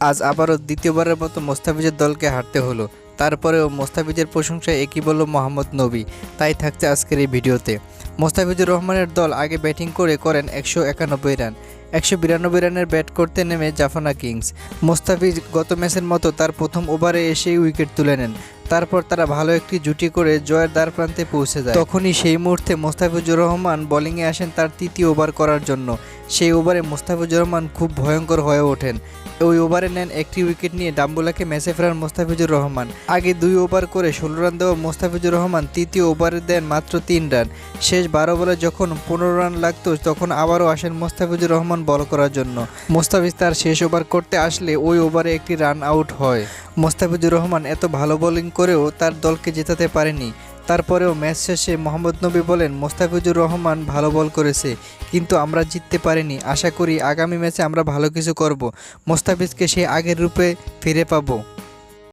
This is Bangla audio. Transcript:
আজ আবারও দ্বিতীয়বারের মতো মোস্তাফিজের দলকে হারতে হলো। তারপরেও মোস্তাফিজের প্রশংসায় একই বলল মোহাম্মদ নবী। তাই থাকছে আজকের এই ভিডিওতে। মোস্তাফিজুর রহমানের দল আগে ব্যাটিং করে করেন একশো একানব্বই রান। একশো বিরানব্বই রানের ব্যাট করতে নেমে জাফানা কিংস। মোস্তাফিজ গত ম্যাচের মতো তার প্রথম ওভারে এসেই উইকেট তুলে নেন। তারপর তারা ভালো একটি জুটি করে জয়ের দ্বার প্রান্তে পৌঁছে যায়। তখনই সেই মুহূর্তে মোস্তাফিজুর রহমান বোলিংয়ে আসেন তার তৃতীয় ওভার করার জন্য। সেই ওভারে মোস্তাফিজুর রহমান খুব ভয়ঙ্কর হয়ে ওঠেন। ওই ওভারে নেন একটি উইকেট নিয়ে ডাম্বুলাকে ম্যাচে ফেরান মোস্তাফিজুর রহমান। আগে দুই ওভার করে ষোলো রান দেওয়া মোস্তাফিজুর রহমান তৃতীয় ওভারে দেন মাত্র তিন রান। শেষ বারো বলে যখন পনেরো রান লাগতো, তখন আবারও আসেন মোস্তাফিজুর রহমান বল করার জন্য। মোস্তাফিজ তার শেষ ওভার করতে আসলে ওই ওভারে একটি রান আউট হয়। মোস্তাফিজুর রহমান এত ভালো বোলিং করেও তার দলকে জেতাতে পারেনি। তারপরেও ম্যাচ শেষে মোহাম্মদ নবী বলেন, মোস্তাফিজুর রহমান ভালো বল করেছে, কিন্তু আমরা জিততে পারিনি। আশা করি আগামী ম্যাচে আমরা ভালো কিছু করব। মোস্তাফিজকে সেই আগের রূপে ফিরে পাবো।